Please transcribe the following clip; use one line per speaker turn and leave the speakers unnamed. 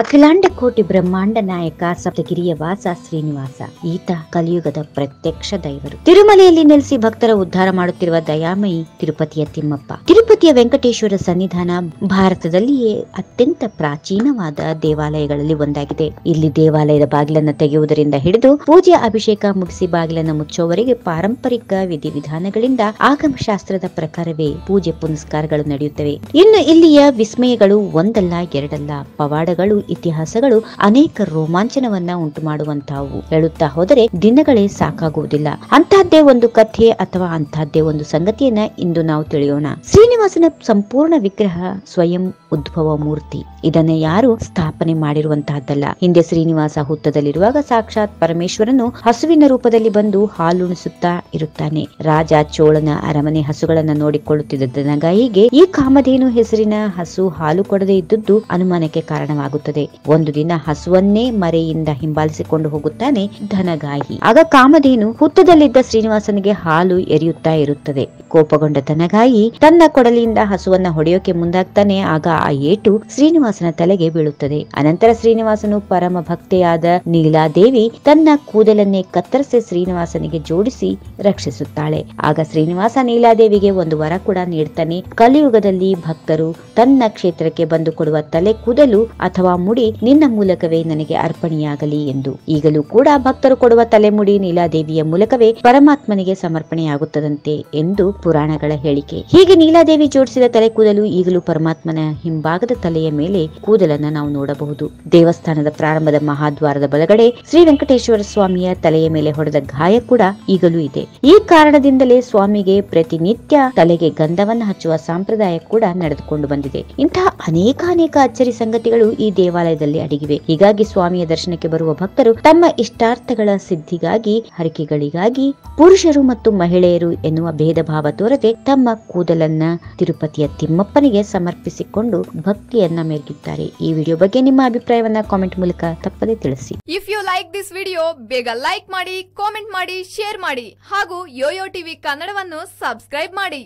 ಅಖಿಲಾಂಡ ಕೋಟಿ ಬ್ರಹ್ಮಾಂಡ ನಾಯಕ ಸಪ್ತಗಿರಿಯ ವಾಸ ಶ್ರೀನಿವಾಸ. ಈತ ಕಲಿಯುಗದ ಪ್ರತ್ಯಕ್ಷ ದೈವರು. ತಿರುಮಲೆಯಲ್ಲಿ ನೆಲೆಸಿ ಭಕ್ತರ ಉದ್ಧಾರ ಮಾಡುತ್ತಿರುವ ದಯಾಮಯಿ ತಿರುಪತಿಯ ತಿಮ್ಮಪ್ಪ. ತಿರುಪತಿಯ ವೆಂಕಟೇಶ್ವರ ಸನ್ನಿಧಾನ ಭಾರತದಲ್ಲಿಯೇ ಅತ್ಯಂತ ಪ್ರಾಚೀನವಾದ ದೇವಾಲಯಗಳಲ್ಲಿ ಒಂದಾಗಿದೆ. ಇಲ್ಲಿ ದೇವಾಲಯದ ಬಾಗಿಲನ್ನು ತೆಗೆಯುವುದರಿಂದ ಹಿಡಿದು ಪೂಜೆ ಅಭಿಷೇಕ ಮುಗಿಸಿ ಬಾಗಿಲನ್ನು ಮುಚ್ಚುವವರೆಗೆ ಪಾರಂಪರಿಕ ವಿಧಿವಿಧಾನಗಳಿಂದ ಆಗಮಶಾಸ್ತ್ರದ ಪ್ರಕಾರವೇ ಪೂಜೆ ಪುನಸ್ಕಾರಗಳು ನಡೆಯುತ್ತವೆ. ಇನ್ನು ಇಲ್ಲಿಯ ವಿಸ್ಮಯಗಳು ಒಂದಲ್ಲ ಎರಡಲ್ಲ, ಪವಾಡಗಳು ಇತಿಹಾಸಗಳು ಅನೇಕ ರೋಮಾಂಚನವನ್ನ ಉಂಟು ಮಾಡುವಂತಹವು ಹೇಳುತ್ತಾ ಹೋದರೆ ದಿನಗಳೇ ಸಾಕಾಗುವುದಿಲ್ಲ. ಅಂತಹದ್ದೇ ಒಂದು ಕಥೆ ಅಥವಾ ಅಂತಹದ್ದೇ ಒಂದು ಸಂಗತಿಯನ್ನ ಇಂದು ನಾವು ತಿಳಿಯೋಣ. ಶ್ರೀನಿವಾಸನ ಸಂಪೂರ್ಣ ವಿಗ್ರಹ ಸ್ವಯಂ ಉದ್ಭವ ಮೂರ್ತಿ ಇದನ್ನ ಯಾರು ಸ್ಥಾಪನೆ ಮಾಡಿರುವಂತಹದ್ದಲ್ಲ. ಹಿಂದೆ ಶ್ರೀನಿವಾಸ ಹುತ್ತದಲ್ಲಿರುವಾಗ ಸಾಕ್ಷಾತ್ ಪರಮೇಶ್ವರನು ಹಸುವಿನ ರೂಪದಲ್ಲಿ ಬಂದು ಹಾಲುಣಿಸುತ್ತಾ ಇರುತ್ತಾನೆ. ರಾಜ ಚೋಳನ ಅರಮನೆ ಹಸುಗಳನ್ನ ನೋಡಿಕೊಳ್ಳುತ್ತಿದ್ದ ದನಗಾಯಿಗೆ ಈ ಕಾಮಧೇನು ಹೆಸರಿನ ಹಸು ಹಾಲು ಕೊಡದೇ ಇದ್ದದ್ದು ಅನುಮಾನಕ್ಕೆ ಕಾರಣವಾಗುತ್ತದೆ. ಒಂದು ದಿನ ಹಸುವನ್ನೇ ಮರೆಯಿಂದ ಹಿಂಬಾಲಿಸಿಕೊಂಡು ಹೋಗುತ್ತಾನೆ ಧನಗಾಯಿ ಆಗ ಕಾಮಧೇನು ಹುತ್ತದಲ್ಲಿದ್ದ ಶ್ರೀನಿವಾಸನಿಗೆ ಹಾಲು ಎರಿಯುತ್ತಾ ಇರುತ್ತದೆ. ಕೋಪಗೊಂಡ ದನಗಾಯಿ ತನ್ನ ಕೊಡಲಿಯಿಂದ ಹಸುವನ್ನ ಹೊಡೆಯೋಕೆ ಮುಂದಾಗ್ತಾನೆ. ಆಗ ಆ ಏಟು ಶ್ರೀನಿವಾಸನ ತಲೆಗೆ ಬೀಳುತ್ತದೆ. ಅನಂತರ ಶ್ರೀನಿವಾಸನು ಪರಮ ಭಕ್ತೆಯಾದ ನೀಲಾದೇವಿ ತನ್ನ ಕೂದಲನ್ನೇ ಕತ್ತರಿಸಿ ಶ್ರೀನಿವಾಸನಿಗೆ ಜೋಡಿಸಿ ರಕ್ಷಿಸುತ್ತಾಳೆ. ಆಗ ಶ್ರೀನಿವಾಸ ನೀಲಾದೇವಿಗೆ ಒಂದು ವರ ಕೂಡ ನೀಡ್ತಾನೆ. ಕಲಿಯುಗದಲ್ಲಿ ಭಕ್ತರು ತನ್ನ ಕ್ಷೇತ್ರಕ್ಕೆ ಬಂದು ಕೊಡುವ ತಲೆ ಕೂದಲು ಅಥವಾ ಮುಡಿ ನಿನ್ನ ಮೂಲಕವೇ ನನಗೆ ಅರ್ಪಣೆಯಾಗಲಿ ಎಂದು. ಈಗಲೂ ಕೂಡ ಭಕ್ತರು ಕೊಡುವ ತಲೆಮುಡಿ ನೀಲಾದೇವಿಯ ಮೂಲಕವೇ ಪರಮಾತ್ಮನಿಗೆ ಸಮರ್ಪಣೆಯಾಗುತ್ತದಂತೆ ಎಂದು ಪುರಾಣಗಳ ಹೇಳಿಕೆ. ಹೀಗೆ ನೀಲಾದೇವಿ ಜೋಡಿಸಿದ ತಲೆ ಕೂದಲು ಈಗಲೂ ಪರಮಾತ್ಮನ ಹಿಂಭಾಗದ ತಲೆಯ ಮೇಲೆ ಕೂದಲನ್ನ ನಾವು ನೋಡಬಹುದು. ದೇವಸ್ಥಾನದ ಪ್ರಾರಂಭದ ಮಹಾದ್ವಾರದ ಬಲಗಡೆ ಶ್ರೀ ವೆಂಕಟೇಶ್ವರ ಸ್ವಾಮಿಯ ತಲೆಯ ಮೇಲೆ ಹೊಡೆದ ಗಾಯ ಕೂಡ ಈಗಲೂ ಇದೆ. ಈ ಕಾರಣದಿಂದಲೇ ಸ್ವಾಮಿಗೆ ಪ್ರತಿನಿತ್ಯ ತಲೆಗೆ ಗಂಧವನ್ನು ಹಚ್ಚುವ ಸಂಪ್ರದಾಯ ಕೂಡ ನಡೆದುಕೊಂಡು ಬಂದಿದೆ. ಇಂತಹ ಅನೇಕ ಅನೇಕ ಅಚ್ಚರಿ ಸಂಗತಿಗಳು ಈ ದೇವಾಲಯದಲ್ಲಿ ಅಡಗಿವೆ. ಹೀಗಾಗಿ ಸ್ವಾಮಿಯ ದರ್ಶನಕ್ಕೆ ಬರುವ ಭಕ್ತರು ತಮ್ಮ ಇಷ್ಟಾರ್ಥಗಳ ಸಿದ್ಧಿಗಾಗಿ, ಹರಕೆಗಳಿಗಾಗಿ ಪುರುಷರು ಮತ್ತು ಮಹಿಳೆಯರು ಎನ್ನುವ ಭೇದ ಭಾವ ತೋರದೆ ತಮ್ಮ ಕೂದಲನ್ನ ತಿರುಪತಿಯ ತಿಮ್ಮಪ್ಪನಿಗೆ ಸಮರ್ಪಿಸಿಕೊಂಡು ಭಕ್ತಿಯನ್ನ ಮೆರೆದಿದ್ದಾರೆ ಈ ವಿಡಿಯೋ ಬಗ್ಗೆ ನಿಮ್ಮ ಅಭಿಪ್ರಾಯವನ್ನ ಕಾಮೆಂಟ್ ಮೂಲಕ ತಪ್ಪದೇ ತಿಳಿಸಿ.
If you like this video ಬೇಗ ಲೈಕ್ ಮಾಡಿ ಕಾಮೆಂಟ್ ಮಾಡಿ ಶೇರ್ ಮಾಡಿ ಹಾಗೂ ಯೋಯೋ ಟಿವಿ ಕನ್ನಡವನ್ನು ಸಬ್ಸ್ಕ್ರೈಬ್ ಮಾಡಿ.